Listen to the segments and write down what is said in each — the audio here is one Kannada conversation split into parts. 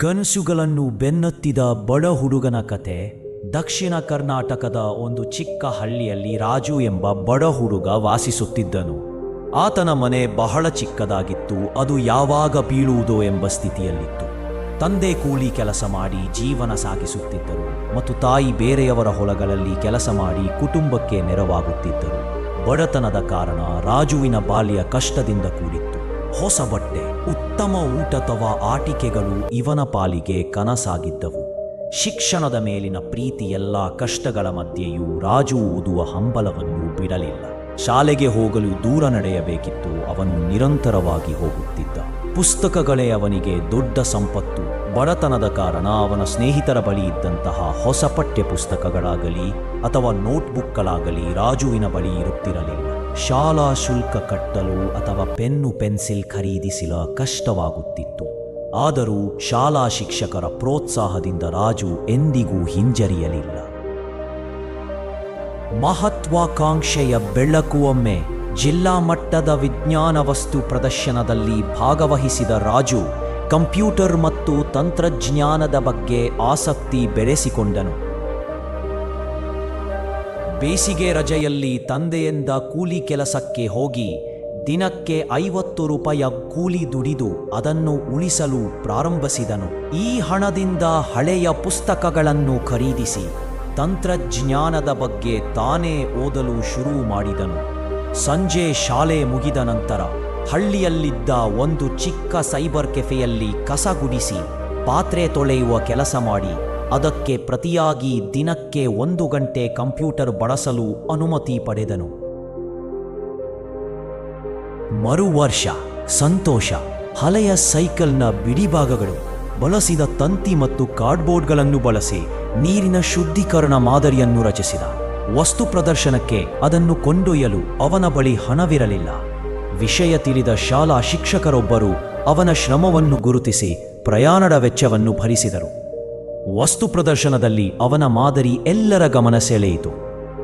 ಕನಸುಗಳನ್ನು ಬೆನ್ನತ್ತಿದ ಬಡ ಹುಡುಗನ ಕತೆ, ದಕ್ಷಿಣ ಕರ್ನಾಟಕದ ಒಂದು ಚಿಕ್ಕ ಹಳ್ಳಿಯಲ್ಲಿ ರಾಜು ಎಂಬ ಬಡ ಹುಡುಗ ವಾಸಿಸುತ್ತಿದ್ದನು. ಆತನ ಮನೆ ಬಹಳ ಚಿಕ್ಕದಾಗಿತ್ತು, ಅದು ಯಾವಾಗ ಬೀಳುವುದೋ ಎಂಬ ಸ್ಥಿತಿಯಲ್ಲಿತ್ತು. ತಂದೆ ಕೂಲಿ ಕೆಲಸ ಮಾಡಿ ಜೀವನ ಸಾಗಿಸುತ್ತಿದ್ದರು ಮತ್ತು ತಾಯಿ ಬೇರೆಯವರ ಹೊಲಗಳಲ್ಲಿ ಕೆಲಸ ಮಾಡಿ ಕುಟುಂಬಕ್ಕೆ ನೆರವಾಗುತ್ತಿದ್ದರು. ಬಡತನದ ಕಾರಣ ರಾಜುವಿನ ಬಾಲ್ಯ ಕಷ್ಟದಿಂದ ಕೂಡಿತ್ತು. ಹೊಸ ಬಟ್ಟೆ ಉತ್ತಮ ಊಟ ಅಥವಾ ಆಟಿಕೆಗಳು ಇವನ ಪಾಲಿಗೆ ಕನಸಾಗಿದ್ದವು. ಶಿಕ್ಷಣದ ಮೇಲಿನ ಪ್ರೀತಿ ಎಲ್ಲ ಕಷ್ಟಗಳ ಮಧ್ಯೆಯೂ ರಾಜು ಓದುವ ಹಂಬಲವನ್ನು ಬಿಡಲಿಲ್ಲ. ಶಾಲೆಗೆ ಹೋಗಲು ದೂರ ನಡೆಯಬೇಕಿತ್ತು, ಅವನು ನಿರಂತರವಾಗಿ ಹೋಗುತ್ತಿದ್ದ. ಪುಸ್ತಕಗಳೇ ಅವನಿಗೆ ದೊಡ್ಡ ಸಂಪತ್ತು. ಬಡತನದ ಕಾರಣ ಅವನ ಸ್ನೇಹಿತರ ಬಳಿ ಇದ್ದಂತಹ ಹೊಸ ಪಠ್ಯ ಪುಸ್ತಕಗಳಾಗಲಿ ಅಥವಾ ನೋಟ್ಬುಕ್ಗಳಾಗಲಿ ರಾಜುವಿನ ಬಳಿ ಇರುತ್ತಿರಲಿಲ್ಲ. ಶಾಲಾ ಶುಲ್ಕ ಕಟ್ಟಲು ಅಥವಾ ಪೆನ್ನು ಪೆನ್ಸಿಲ್ ಖರೀದಿಸಲು ಕಷ್ಟವಾಗುತ್ತಿತ್ತು. ಆದರೂ ಶಾಲಾ ಶಿಕ್ಷಕರ ಪ್ರೋತ್ಸಾಹದಿಂದ ರಾಜು ಎಂದಿಗೂ ಹಿಂಜರಿಯಲಿಲ್ಲ. ಮಹತ್ವಾಕಾಂಕ್ಷೆಯ ಬೆಳಕು ಒಮ್ಮೆ ಜಿಲ್ಲಾ ಮಟ್ಟದ ವಿಜ್ಞಾನ ವಸ್ತು ಪ್ರದರ್ಶನದಲ್ಲಿ ಭಾಗವಹಿಸಿದ ರಾಜು ಕಂಪ್ಯೂಟರ್ ಮತ್ತು ತಂತ್ರಜ್ಞಾನದ ಬಗ್ಗೆ ಆಸಕ್ತಿ ಬೆಳೆಸಿಕೊಂಡನು ಬೇಸಿಗೆ ರಜೆಯಲ್ಲಿ ತಂದೆಯಿಂದ ಕೂಲಿ ಕೆಲಸಕ್ಕೆ ಹೋಗಿ ದಿನಕ್ಕೆ ಐವತ್ತು ರೂಪಾಯಿ ಕೂಲಿ ದುಡಿದು ಅದನ್ನು ಉಳಿಸಲು ಪ್ರಾರಂಭಿಸಿದನು. ಈ ಹಣದಿಂದ ಹಳೆಯ ಪುಸ್ತಕಗಳನ್ನು ಖರೀದಿಸಿ ತಂತ್ರಜ್ಞಾನದ ಬಗ್ಗೆ ತಾನೇ ಓದಲು ಶುರು ಮಾಡಿದನು. ಸಂಜೆ ಶಾಲೆ ಮುಗಿದ ನಂತರ ಹಳ್ಳಿಯಲ್ಲಿದ್ದ ಒಂದು ಚಿಕ್ಕ ಸೈಬರ್ ಕೆಫೆಯಲ್ಲಿ ಕಸ ಗುಡಿಸಿ, ಪಾತ್ರೆ ತೊಳೆಯುವ ಕೆಲಸ ಮಾಡಿ ಅದಕ್ಕೆ ಪ್ರತಿಯಾಗಿ ದಿನಕ್ಕೆ ಒಂದು ಗಂಟೆ ಕಂಪ್ಯೂಟರ್ ಬಳಸಲು ಅನುಮತಿ ಪಡೆದನು. ಮರು ವರ್ಷ ಸಂತೋಷ, ಹಳೆಯ ಸೈಕಲ್ನ ಬಿಡಿಭಾಗಗಳು, ಬಳಸಿದ ತಂತಿ ಮತ್ತು ಕಾರ್ಡ್ಬೋರ್ಡ್ಗಳನ್ನು ಬಳಸಿ ನೀರಿನ ಶುದ್ಧೀಕರಣ ಮಾದರಿಯನ್ನು ರಚಿಸಿದ. ವಸ್ತು ಪ್ರದರ್ಶನಕ್ಕೆ ಅದನ್ನು ಕೊಂಡೊಯ್ಯಲು ಅವನ ಬಳಿ ಹಣವಿರಲಿಲ್ಲ. ವಿಷಯ ತಿಳಿದ ಶಾಲಾ ಶಿಕ್ಷಕರೊಬ್ಬರು ಅವನ ಶ್ರಮವನ್ನು ಗುರುತಿಸಿ ಪ್ರಯಾಣದ ವೆಚ್ಚವನ್ನು ಭರಿಸಿದರು. ವಸ್ತು ಪ್ರದರ್ಶನದಲ್ಲಿ ಅವನ ಮಾದರಿ ಎಲ್ಲರ ಗಮನ ಸೆಳೆಯಿತು.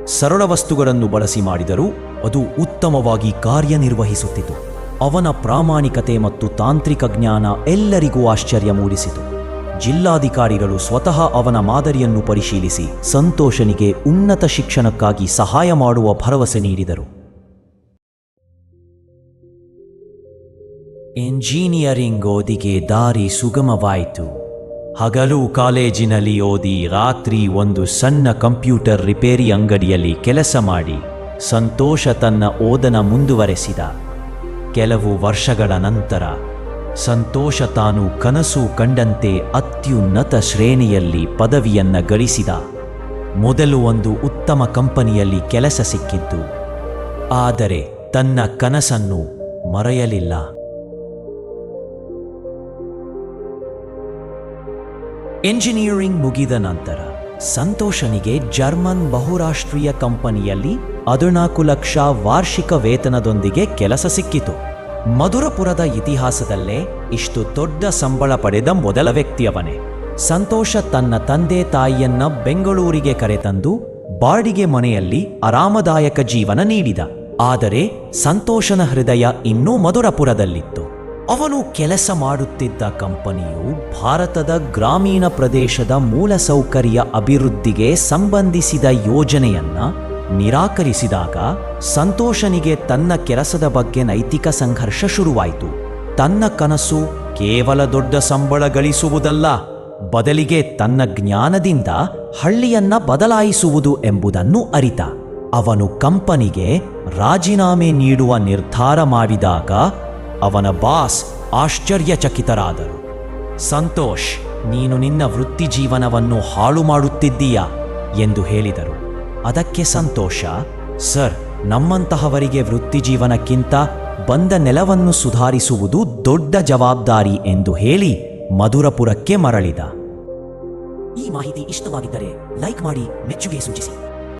ಸರಳ ವಸ್ತುಗಳನ್ನು ಬಳಸಿ ಮಾಡಿದರೂ ಅದು ಉತ್ತಮವಾಗಿ ಕಾರ್ಯನಿರ್ವಹಿಸುತ್ತಿತು. ಅವನ ಪ್ರಾಮಾಣಿಕತೆ ಮತ್ತು ತಾಂತ್ರಿಕ ಜ್ಞಾನ ಎಲ್ಲರಿಗೂ ಆಶ್ಚರ್ಯ ಮೂಡಿಸಿತು. ಜಿಲ್ಲಾಧಿಕಾರಿಗಳು ಸ್ವತಃ ಅವನ ಮಾದರಿಯನ್ನು ಪರಿಶೀಲಿಸಿ ಸಂತೋಷನಿಗೆ ಉನ್ನತ ಶಿಕ್ಷಣಕ್ಕಾಗಿ ಸಹಾಯ ಮಾಡುವ ಭರವಸೆ ನೀಡಿದರು. ಎಂಜಿನಿಯರಿಂಗ್ ಓದಿಗೆ ದಾರಿ ಸುಗಮವಾಯಿತು. ಹಗಲು ಕಾಲೇಜಿನಲ್ಲಿ ಓದಿ ರಾತ್ರಿ ಒಂದು ಸಣ್ಣ ಕಂಪ್ಯೂಟರ್ ರಿಪೇರಿ ಅಂಗಡಿಯಲ್ಲಿ ಕೆಲಸ ಮಾಡಿ ಸಂತೋಷ ತನ್ನ ಓದನ ಮುಂದುವರೆಸಿದ. ಕೆಲವು ವರ್ಷಗಳ ನಂತರ ಸಂತೋಷ ತಾನು ಕನಸು ಕಂಡಂತೆ ಅತ್ಯುನ್ನತ ಶ್ರೇಣಿಯಲ್ಲಿ ಪದವಿಯನ್ನು ಗಳಿಸಿದ. ಮೊದಲು ಒಂದು ಉತ್ತಮ ಕಂಪನಿಯಲ್ಲಿ ಕೆಲಸ ಸಿಕ್ಕಿದ್ದು ಆದರೆ ತನ್ನ ಕನಸನ್ನು ಮರೆಯಲಿಲ್ಲ. ಎಂಜಿನಿಯರಿಂಗ್ ಮುಗಿದ ನಂತರ ಸಂತೋಷನಿಗೆ ಜರ್ಮನ್ ಬಹುರಾಷ್ಟ್ರೀಯ ಕಂಪನಿಯಲ್ಲಿ ಹದಿನಾಲ್ಕು ಲಕ್ಷ ವಾರ್ಷಿಕ ವೇತನದೊಂದಿಗೆ ಕೆಲಸ ಸಿಕ್ಕಿತು. ಮಧುರಪುರದ ಇತಿಹಾಸದಲ್ಲೇ ಇಷ್ಟು ದೊಡ್ಡ ಸಂಬಳ ಪಡೆದ ಮೊದಲ ವ್ಯಕ್ತಿಯವನೇ. ಸಂತೋಷ ತನ್ನ ತಂದೆ ತಾಯಿಯನ್ನ ಬೆಂಗಳೂರಿಗೆ ಕರೆತಂದು ಬಾಡಿಗೆ ಮನೆಯಲ್ಲಿ ಆರಾಮದಾಯಕ ಜೀವನ ನೀಡಿದ. ಆದರೆ ಸಂತೋಷನ ಹೃದಯ ಇನ್ನೂ ಮಧುರಪುರದಲ್ಲಿತ್ತು. ಅವನು ಕೆಲಸ ಮಾಡುತ್ತಿದ್ದ ಕಂಪನಿಯು ಭಾರತದ ಗ್ರಾಮೀಣ ಪ್ರದೇಶದ ಮೂಲಸೌಕರ್ಯ ಅಭಿವೃದ್ಧಿಗೆ ಸಂಬಂಧಿಸಿದ ಯೋಜನೆಯನ್ನ ನಿರಾಕರಿಸಿದಾಗ ಸಂತೋಷನಿಗೆ ತನ್ನ ಕೆಲಸದ ಬಗ್ಗೆ ನೈತಿಕ ಸಂಘರ್ಷ ಶುರುವಾಯಿತು. ತನ್ನ ಕನಸು ಕೇವಲ ದೊಡ್ಡ ಸಂಬಳ ಗಳಿಸುವುದಲ್ಲ, ಬದಲಿಗೆ ತನ್ನ ಜ್ಞಾನದಿಂದ ಹಳ್ಳಿಯನ್ನ ಬದಲಾಯಿಸುವುದು ಎಂಬುದನ್ನು ಅರಿತ. ಅವನು ಕಂಪನಿಗೆ ರಾಜೀನಾಮೆ ನೀಡುವ ನಿರ್ಧಾರ ಮಾಡಿದಾಗ ಅವನ ಬಾಸ್ ಆಶ್ಚರ್ಯಚಕಿತರಾದರು. ಸಂತೋಷ್, ನೀನು ನಿನ್ನ ವೃತ್ತಿ ಜೀವನವನ್ನು ಹಾಳು ಮಾಡುತ್ತಿದ್ದೀಯಾ? ಎಂದು ಹೇಳಿದರು. ಅದಕ್ಕೆ ಸಂತೋಷ, ಸರ್, ನಮ್ಮಂತಹವರಿಗೆ ವೃತ್ತಿ ಜೀವನಕ್ಕಿಂತ ಬಂದ ನೆಲವನ್ನು ಸುಧಾರಿಸುವುದು ದೊಡ್ಡ ಜವಾಬ್ದಾರಿ ಎಂದು ಹೇಳಿ ಮಧುರಪುರಕ್ಕೆ ಮರಳಿದ. ಈ ಮಾಹಿತಿ ಇಷ್ಟವಾಗಿದ್ದರೆ ಲೈಕ್ ಮಾಡಿ, ಮೆಚ್ಚುಗೆ ಸೂಚಿಸಿ.